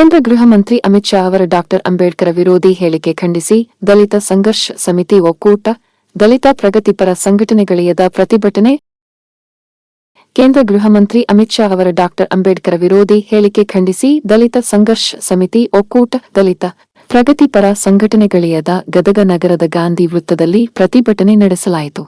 ಕೇಂದ್ರ ಗೃಹ ಮಂತ್ರಿ ಅಮಿತ್ ಶಾ ಅವರ ಡಾಕ್ಟರ್ ಅಂಬೇಡ್ಕರ್ ವಿರೋಧಿ ಹೇಳಿಕೆ ಖಂಡಿಸಿ, ದಲಿತ ಸಂಘರ್ಷ ಸಮಿತಿ ಒಕ್ಕೂಟ, ದಲಿತ ಪ್ರಗತಿಪರ ಸಂಘಟನೆಗಳಿಯದ ಪ್ರತಿಭಟನೆ. ಕೇಂದ್ರ ಗೃಹ ಮಂತ್ರಿ ಅಮಿತ್ ಶಾ ಅವರ ಡಾಕ್ಟರ್ ಅಂಬೇಡ್ಕರ್ ವಿರೋಧಿ ಹೇಳಿಕೆ ಖಂಡಿಸಿ, ದಲಿತ ಸಂಘರ್ಷ ಸಮಿತಿ ಒಕ್ಕೂಟ, ದಲಿತ ಪ್ರಗತಿಪರ ಸಂಘಟನೆಗಳಿಯದ ಗದಗ ನಗರದ ಗಾಂಧಿ ವೃತ್ತದಲ್ಲಿ ಪ್ರತಿಭಟನೆ ನಡೆಸಲಾಯಿತು.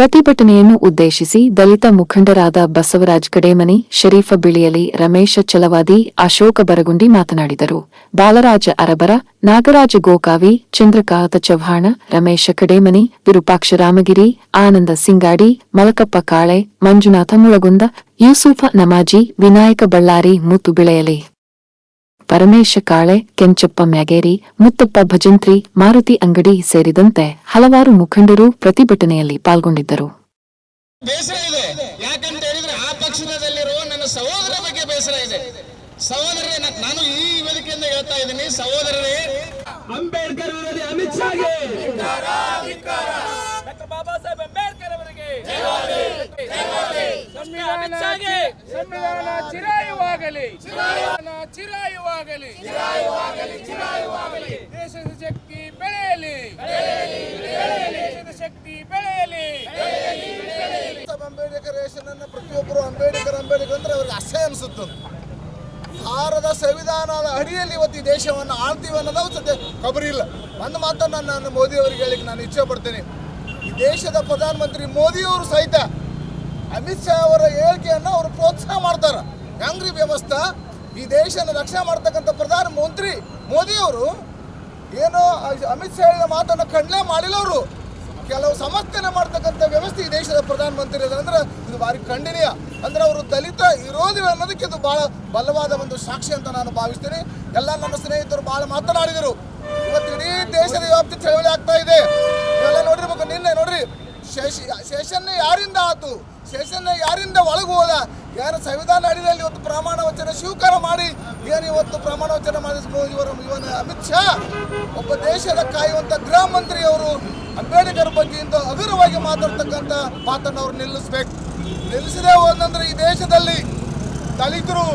ಪ್ರತಿಭಟನೆಯನ್ನು ಉದ್ದೇಶಿಸಿ ದಲಿತ ಮುಖಂಡರಾದ ಬಸವರಾಜ್ ಕಡೇಮನಿ, ಶರೀಫ ಬಿಳಿಯಲಿ, ರಮೇಶ ಚಲವಾದಿ, ಅಶೋಕ ಬರಗುಂಡಿ ಮಾತನಾಡಿದರು. ಬಾಲರಾಜ ಅರಬರ, ನಾಗರಾಜ ಗೋಕಾವಿ, ಚಂದ್ರಕಾಂತ ಚವ್ಹಾಣ, ರಮೇಶ ಕಡೇಮನಿ, ವಿರೂಪಾಕ್ಷ ರಾಮಗಿರಿ, ಆನಂದ ಸಿಂಗಾಡಿ, ಮಲಕಪ್ಪ ಕಾಳೆ, ಮಂಜುನಾಥ ಮುಳಗುಂದ, ಯೂಸುಫ ನಮಾಜಿ, ವಿನಾಯಕ ಬಳ್ಳಾರಿ, ಮುತ್ತು ಬಿಳೆಯಲಿ. ಪರಮೇಶ ಕಾಳೆ ಕೆಂಚಪ್ಪ ಮ್ಯಾಗೇರಿ ಮುತ್ತಪ್ಪ ಭಜಂತ್ರಿ ಮಾರುತಿ ಅಂಗಡಿ ಸೇರಿದಂತೆ ಹಲವಾರು ಮುಖಂಡರು ಪ್ರತಿಭಟನೆಯಲ್ಲಿ ಪಾಲ್ಗೊಂಡಿದ್ದರು. ಬೇಸರ ಇದೆ. ಯಾಕಂತ ಹೇಳಿದ್ರೆ ಆ ಪಕ್ಷದಲ್ಲಿರುವ ನನ್ನ ಸಹೋದರ ಬಗ್ಗೆ ಬೇಸರ ಇದೆ. ಸಹೋದರರೇ ನಾನು ಈ ವೇದಿಕೆಯಿಂದ ಹೇಳ್ತಾ ಇದ್ದೀನಿ ಸಹೋದರರೇ. ಅಂಬೇಡ್ಕರ್ ವಿರೋಧಿ ಅಮಿತ್ ಶಾಗೆ ಡಾಕ್ಟರ್ ಬಾಬಾ ಸಾಹೇಬ್ ಅಂಬೇಡ್ಕರ್ ಅವರಿಗೆ. ಸಂವಿಧಾನ ಸಂವಿಧಾನ ಚಿರಾಯುವಾಗಲಿ. ಚಿರಾಯುವಾಗಲಿ. ಚಿರಾಯುವಾಗಲಿ ದೇಶದ ಶಕ್ತಿ ಬೆಳೆಯಲಿ. ದೇಶದ ಶಕ್ತಿ ಬೆಳೆಯಲಿ. ಬೆಳೆಯಲಿ ಅಂಬೇಡ್ಕರ್ ಹೆಸರನ್ನ ಪ್ರತಿಯೊಬ್ಬರು ಅಂಬೇಡ್ಕರ್ ಅಂಬೇಡ್ಕರ್ ಅಂದ್ರೆ ಅವ್ರಿಗೆ ಅಸಹ್ಯ ಅನಿಸುತ್ತೆ. ಭಾರತ ಸಂವಿಧಾನದ ಅಡಿಯಲ್ಲಿ ಇವತ್ತು ಈ ದೇಶವನ್ನು ಆಳ್ತೀವಿ ಅನ್ನೋದು ಸದ್ಯ ಖಬರಿ ಇಲ್ಲ. ಒಂದು ಮಾತನ್ನು ನಾನು ಮೋದಿ ಅವರಿಗೆ ಹೇಳಿಕ್ಕೆ ನಾನು ಇಚ್ಛೆ ಪಡ್ತೇನೆ. ಈ ದೇಶದ ಪ್ರಧಾನಮಂತ್ರಿ ಮೋದಿಯವರು ಸಹಿತ ಅಮಿತ್ ಶಾ ಅವರ ಹೇಳಿಕೆಯನ್ನು ಅವರು ಪ್ರೋತ್ಸಾಹ ಮಾಡ್ತಾರೆ. ಹೆಂಗ್ರಿ ವ್ಯವಸ್ಥೆ ಈ ದೇಶನ ರಕ್ಷಣೆ ಮಾಡ್ತಕ್ಕಂಥ ಪ್ರಧಾನಮಂತ್ರಿ ಮೋದಿಯವರು ಏನೋ ಅಮಿತ್ ಶಾ ಹೇಳಿದ ಮಾತನ್ನು ಖಂಡನೆ ಮಾಡಿಲ್ಲ ಅವರು. ಕೆಲವು ಸಮರ್ಥನೆ ಮಾಡ್ತಕ್ಕಂಥ ವ್ಯವಸ್ಥೆ ಈ ದೇಶದ ಪ್ರಧಾನಮಂತ್ರಿ ಅಂದ್ರೆ ಇದು ಭಾರಿ ಖಂಡನೀಯ. ಅಂದ್ರೆ ಅವರು ದಲಿತ ಇರೋದಿಲ್ಲ ಅನ್ನೋದಕ್ಕೆ ಇದು ಬಹಳ ಬಲವಾದ ಒಂದು ಸಾಕ್ಷಿ ಅಂತ ನಾನು ಭಾವಿಸ್ತೀನಿ. ಎಲ್ಲ ನನ್ನ ಸ್ನೇಹಿತರು ಬಹಳ ಮಾತನಾಡಿದರು. ಇವತ್ತು ಇಡೀ ದೇಶದ ವ್ಯಾಪ್ತಿ ಚಳವಳಿ ಆಗ್ತಾ ಇದೆ. ಎಲ್ಲ ನೋಡಿರ್ಬೇಕು. ನಿನ್ನೆ ನೋಡ್ರಿ ಶೇಷನ್ ಶೇಷನ್ನೇ ಯಾರಿಂದ ಆತು? ಶೇಷನ್ನೇ ಯಾರಿಂದ ಒಳಗೆ ಹೋದ? ಯಾರು ಸಂವಿಧಾನ ಅಡಿಯಲ್ಲಿ ಇವತ್ತು ಪ್ರಮಾಣ ವಚನ ಸ್ವೀಕಾರ ಮಾಡಿ, ಏನು ಇವತ್ತು ಪ್ರಮಾಣ ವಚನ ಮಾಡಿಸ್ಬೋದು ಇವರು, ಇವನ ಅಮಿತ್ ಶಾ? ಒಬ್ಬ ದೇಶದ ಕಾಯುವಂತ ಗೃಹ ಮಂತ್ರಿ ಅವರು ಅಂಬೇಡ್ಕರ್ ಬಗ್ಗೆ ಇಂದು ಹಗುರವಾಗಿ ಮಾತಾಡ್ತಕ್ಕಂಥ ಮಾತನ್ನು ಅವ್ರು ನಿಲ್ಲಿಸ್ಬೇಕು. ನಿಲ್ಲಿಸದೆ ಒಂದಂದ್ರೆ ಈ ದೇಶದಲ್ಲಿ ದಲಿತರು,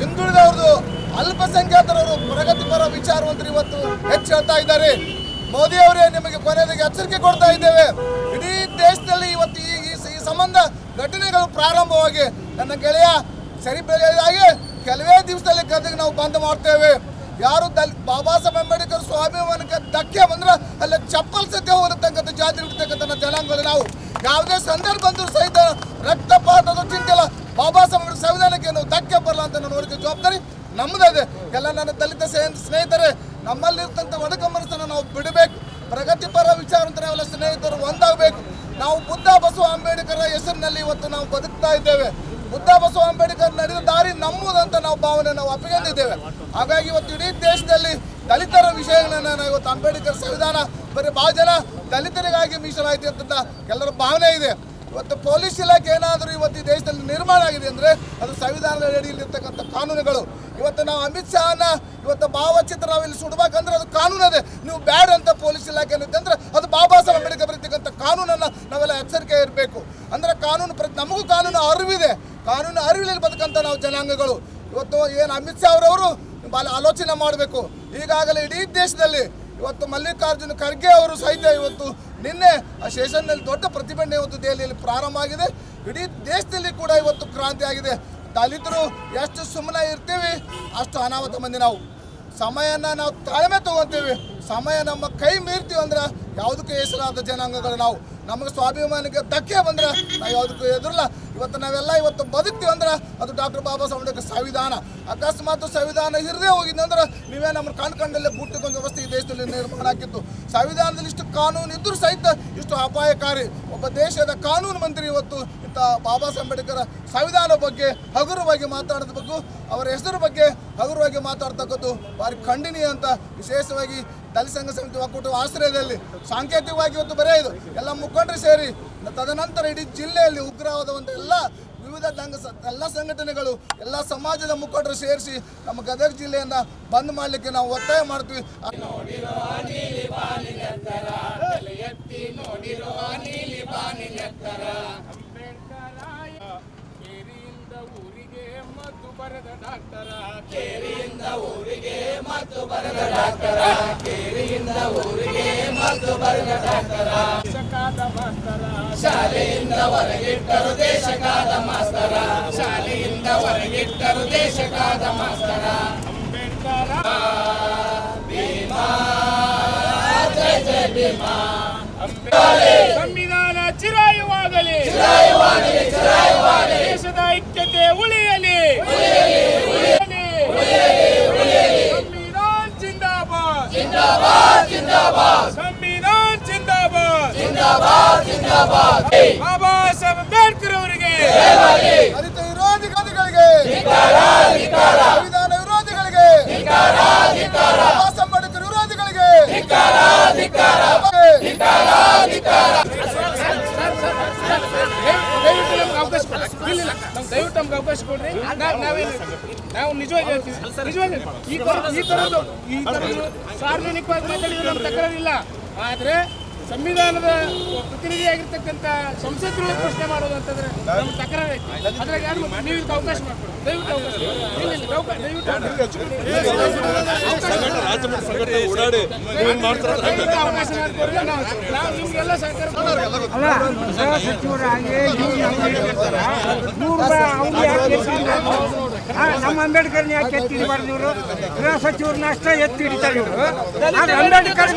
ಹಿಂದುಳಿದವ್ರದ್ದು ಅಲ್ಪಸಂಖ್ಯಾತರವರು ಪ್ರಗತಿಪರ ವಿಚಾರವಂತರು ಇವತ್ತು ಹೆಚ್ಚು ಹೇಳ್ತಾ ಇದ್ದಾರೆ. ಮೋದಿ ಅವರೇ ನಿಮಗೆ ಕೊನೆಯದಾಗಿ ಎಚ್ಚರಿಕೆ ಕೊಡ್ತಾ ಇದ್ದೇವೆ. ಇಡೀ ದೇಶದಲ್ಲಿ ಇವತ್ತು ಈ ಸಂಬಂಧ ಘಟನೆಗಳು ಪ್ರಾರಂಭವಾಗಿ ನನ್ನ ಗೆಳೆಯ ಸರಿ ಬೆಳೆಯದಾಗಿ ಕೆಲವೇ ದಿವಸದಲ್ಲಿ ಗದಗ ನಾವು ಬಂದ್ ಮಾಡ್ತೇವೆ. ಯಾರು ದಲ್ ಬಾಬಾ ಸಾಹೇಬ್ ಅಂಬೇಡ್ಕರ್ ಸ್ವಾಭಿಮಾನಕ್ಕೆ ಧಕ್ಕೆ ಬಂದ್ರೆ ಅಲ್ಲಿ ಚಪ್ಪಲ್ ಸತ್ಯ ಹೋಗಿರ್ತಕ್ಕಂಥ ಜಾತಿ ಇರ್ತಕ್ಕಂಥ ಜನಾಂಗದಲ್ಲಿ ನಾವು. ಯಾವುದೇ ಸಂದರ್ಭ ಬಂದರೂ ಸಹಿತ ರಕ್ತಪಾತದ ಚಿಂತೆ ಇಲ್ಲ. ಬಾಬಾ ಸಾಹೇಬ್ ಸಂವಿಧಾನಕ್ಕೆ ನಾವು ಧಕ್ಕೆ ಬರಲ್ಲ ಅಂತ ನಾನು ನೋಡಿದ ಜವಾಬ್ದಾರಿ ನಮ್ಮದೇ ಎಲ್ಲ ನನ್ನ ದಲಿತ ಸ್ನೇಹ- ಸ್ನೇಹಿತರೆ, ನಮ್ಮಲ್ಲಿರ್ತಂಥ ಒಡಕಂಬರಸನ್ನು ನಾವು ಬಿಡಬೇಕು. ಪ್ರಗತಿಪರ ವಿಚಾರ ಅಂತ ನಾವೆಲ್ಲ ಸ್ನೇಹಿತರು ಒಂದಾಗಬೇಕು. ನಾವು ಬುದ್ಧ ಬಸವ ಅಂಬೇಡ್ಕರ್ ಹೆಸರಿನಲ್ಲಿ ಇವತ್ತು ನಾವು ಬದುಕ್ತಾ ಇದ್ದೇವೆ. ಬುದ್ಧ ಬಸವ ಅಂಬೇಡ್ಕರ್ ನಡೆದ ದಾರಿ ನಮ್ಮದಂತ ನಾವು ಭಾವನೆ ನಾವು ಅಪ್ಪಿಕೊಂಡಿದ್ದೇವೆ ಹಾಗಾಗಿ ಇವತ್ತು ಇಡೀ ದೇಶದಲ್ಲಿ ದಲಿತರ ವಿಷಯಗಳನ್ನ ಇವತ್ತು ಅಂಬೇಡ್ಕರ್ ಸಂವಿಧಾನ ಬರೀ ಭಾಳ ಜನ ದಲಿತರಿಗಾಗಿ ಮೀಸಲಾಯಿತು ಅಂತ ಎಲ್ಲರ ಭಾವನೆ ಇದೆ. ಇವತ್ತು ಪೊಲೀಸ್ ಇಲಾಖೆ ಏನಾದರೂ ಇವತ್ತು ಈ ದೇಶದಲ್ಲಿ ನಿರ್ಮಾಣ ಆಗಿದೆ ಅಂದರೆ ಅದು ಸಂವಿಧಾನದ ಅಡಿಯಲ್ಲಿರ್ತಕ್ಕಂಥ ಕಾನೂನುಗಳು. ಇವತ್ತು ನಾವು ಅಮಿತ್ ಶಾನ ಇವತ್ತು ಭಾವಚಿತ್ರ ನಾವು ಇಲ್ಲಿ ಸುಡ್ಬೇಕಂದ್ರೆ ಅದು ಕಾನೂನು ಅದೇ. ನೀವು ಬ್ಯಾಡ್ ಅಂತ ಪೊಲೀಸ್ ಇಲಾಖೆ ಅಂದ್ರೆ ಅದು ಬಾಬಾ ಸಾಹೇಬ್ ಅಂಬೇಡ್ಕರ್ ಬರೀತಕ್ಕಂಥ ಕಾನೂನನ್ನು ನಾವೆಲ್ಲ ಎಚ್ಚರಿಕೆ ಇರಬೇಕು. ಅಂದ್ರೆ ಕಾನೂನು ಪ್ರತಿ ನಮಗೂ ಕಾನೂನು ಅರಿವಿದೆ. ಕಾನೂನು ಅರಿವಿನಲ್ಲಿ ಬದುಕಂಥ ನಾವು ಜನಾಂಗಗಳು. ಇವತ್ತು ಏನು ಅಮಿತ್ ಶಾ ಅವರವರು ಆಲೋಚನೆ ಮಾಡಬೇಕು. ಈಗಾಗಲೇ ಇಡೀ ದೇಶದಲ್ಲಿ ಇವತ್ತು ಮಲ್ಲಿಕಾರ್ಜುನ ಖರ್ಗೆ ಅವರು ಸಹಿತ ಇವತ್ತು ನಿನ್ನೆ ಆ ಸ್ಟೇಷನ್ನಲ್ಲಿ ದೊಡ್ಡ ಪ್ರತಿಭಟನೆ ಇವತ್ತು ದೆಹಲಿಯಲ್ಲಿ ಪ್ರಾರಂಭ ಆಗಿದೆ. ಇಡೀ ದೇಶದಲ್ಲಿ ಕೂಡ ಇವತ್ತು ಕ್ರಾಂತಿ ಆಗಿದೆ. ದಲಿತರು ಎಷ್ಟು ಸುಮ್ಮನೆ ಇರ್ತೀವಿ, ಅಷ್ಟು ಅನಾಹುತ ಮಂದಿ ನಾವು. ಸಮಯನ ನಾವು ತಾಳ್ಮೆ ತಗೊತೀವಿ. ಸಮಯ ನಮ್ಮ ಕೈ ಮೀರ್ತೀವಿ ಅಂದ್ರೆ ಯಾವುದಕ್ಕೂ ಹೆಸರಾದ ಜನಾಂಗಗಳು ನಾವು. ನಮಗೆ ಸ್ವಾಭಿಮಾನಕ್ಕೆ ಧಕ್ಕೆ ಬಂದ್ರೆ ನಾವು ಯಾವುದಕ್ಕೂ ಎದುರಲ್ಲ ಇವತ್ತು ನಾವೆಲ್ಲ ಇವತ್ತು ಬದುಕ್ತೀವಿ ಅಂದ್ರೆ ಅದು ಡಾಕ್ಟರ್ ಬಾಬಾ ಸಾಹೇಬ್ ಅಂಬೇಡ್ಕರ್ ಸಂವಿಧಾನ. ಅಕಸ್ಮಾತ್ ಸಂವಿಧಾನ ಇರದೇ ಹೋಗಿದ್ದಂದ್ರೆ ನೀವೇ ನಮ್ಮ ಕಾಣ್ಕಂಡಲ್ಲೇ ಬುಟ್ಟಿಗೊಂದು ವ್ಯವಸ್ಥೆ ಈ ದೇಶದಲ್ಲಿ ನಿರ್ಮಾಣ ಆಗಿತ್ತು. ಸಂವಿಧಾನದಲ್ಲಿ ಇಷ್ಟು ಕಾನೂನು ಇದ್ರೂ ಸಹಿತ ಇಷ್ಟು ಅಪಾಯಕಾರಿ. ಒಬ್ಬ ದೇಶದ ಕಾನೂನು ಮಂತ್ರಿ ಇವತ್ತು ಇಂಥ ಬಾಬಾ ಸಾಹೇಬ್ ಅಂಬೇಡ್ಕರ್ ಸಂವಿಧಾನ ಬಗ್ಗೆ ಹಗುರವಾಗಿ ಮಾತಾಡೋದ ಬಗ್ಗೆ, ಅವರ ಹೆಸರು ಬಗ್ಗೆ ಹಗುರವಾಗಿ ಮಾತಾಡ್ತಕ್ಕದ್ದು ಭಾರಿ ಖಂಡನೀಯ ಅಂತ ವಿಶೇಷವಾಗಿ ದಲಿತ ಸಂಘ ಸಮಿತಿ ಒಕ್ಕೂಟ ಆಶ್ರಯದಲ್ಲಿ ಸಾಂಕೇತಿಕವಾಗಿ ಇವತ್ತು ಬರೆಯೋದು. ಎಲ್ಲ ಮುಖಂಡರು ಸೇರಿ, ತದನಂತರ ಇಡೀ ಜಿಲ್ಲೆಯಲ್ಲಿ ಉಗ್ರವಾದ ಒಂದು ಎಲ್ಲ ವಿವಿಧ ದಂಗ ಎಲ್ಲ ಸಂಘಟನೆಗಳು, ಎಲ್ಲ ಸಮಾಜದ ಮುಖಂಡರು ಸೇರಿಸಿ ನಮ್ಮ ಗದಗ ಜಿಲ್ಲೆಯನ್ನ ಬಂದ್ ಮಾಡಲಿಕ್ಕೆ ನಾವು ಒತ್ತಾಯ ಮಾಡ್ತೀವಿ ಅಂಬೇಡ್ಕರಾಯ ಕೇರಿಯಿಂದ ಊರಿಗೆ ಮತ್ತು ಬರೆದ ಡಾಕ್ಟರ ಕೇರಿಯಿಂದ ಊರಿಗೆ ಮತ್ತು ಬರೆದ ಡಾಕ್ಟರ. ಕೇರಿಯಿಂದ ಊರಿಗೆ ಮತ್ತು ಬರೆದ ಡಾಕ್ಟರ. ದೇಶಕಾದ ಮಾಸ್ತರ. ಶಾಲೆಯಿಂದ ಹೊರಗಿಟ್ಟರು ದೇಶಕಾದ ಮಾಸ್ತರ. ಶಾಲೆಯಿಂದ ಹೊರಗಿಟ್ಟರು ದೇಶಕಾದ ಮಾಸ್ತರ. ಅಂಬೇಡ್ಕರ. ಸಂವಿಧಾನ ಚಿರಾಯುವಾಗಲಿ. ದೇಶದ ಐಕ್ಯತೆ ಉಳಿಯಲಿ ಸಂವಿಧಾನ ಜಿಂದಾಬಾದ್ ಸಂವಿಧಾನ ಜಿಂದಾಬಾದ್ ಬಾಬಾ ಸಾಹೇಬ್ ನಾವು ನಿಜವಾಗಿ ಹೇಳ್ತೀವಿ. ಈ ತರದ್ದು ಈ ತರದ್ದು ಸಾರ್ವಜನಿಕವಾಗಿ ಮಾತಾಡಿದ್ರೆ ನಮ್ಗೆ ತಕರಾರಿಲ್ಲ. ಆದರೆ ಸಂವಿಧಾನದ ಪ್ರತಿನಿಧಿಯಾಗಿರ್ತಕ್ಕಂಥ ಸಂಸದರು ಪ್ರಶ್ನೆ ಮಾಡೋದು ಅಂತಂದ್ರೆ ನಮ್ಮ ತಕರಾರು ಐತಿ. ಅದ್ರಾಗ ನೀವು ಅವಕಾಶ ಮಾಡ್ಕೊಡೋದು ದಯವಿಟ್ಟು ಅವಕಾಶ. ದಯವಿಟ್ಟು ನಾವು ಸಹಕಾರ ಸಚಿವರಾಗಿ ನಮ್ಮ ಅಂಬೇಡ್ಕರ್ ಯಾಕೆ ಎತ್ತಿ ಹಿಡಿಬಾರ್ದು? ಆ, ನಮ್ಮ ಅಂಬೇಡ್ಕರ್ನ ಯಾಕೆ ಎತ್ತಿ ಹಿಡಿಬಾರ್ದು ಇವರು ಗೃಹ ಸಚಿವರನ್ನ ಅಷ್ಟೇ ಎತ್ತಿ ಹಿಡಿತಾರೆ ಇವರು ಅಂಬೇಡ್ಕರ್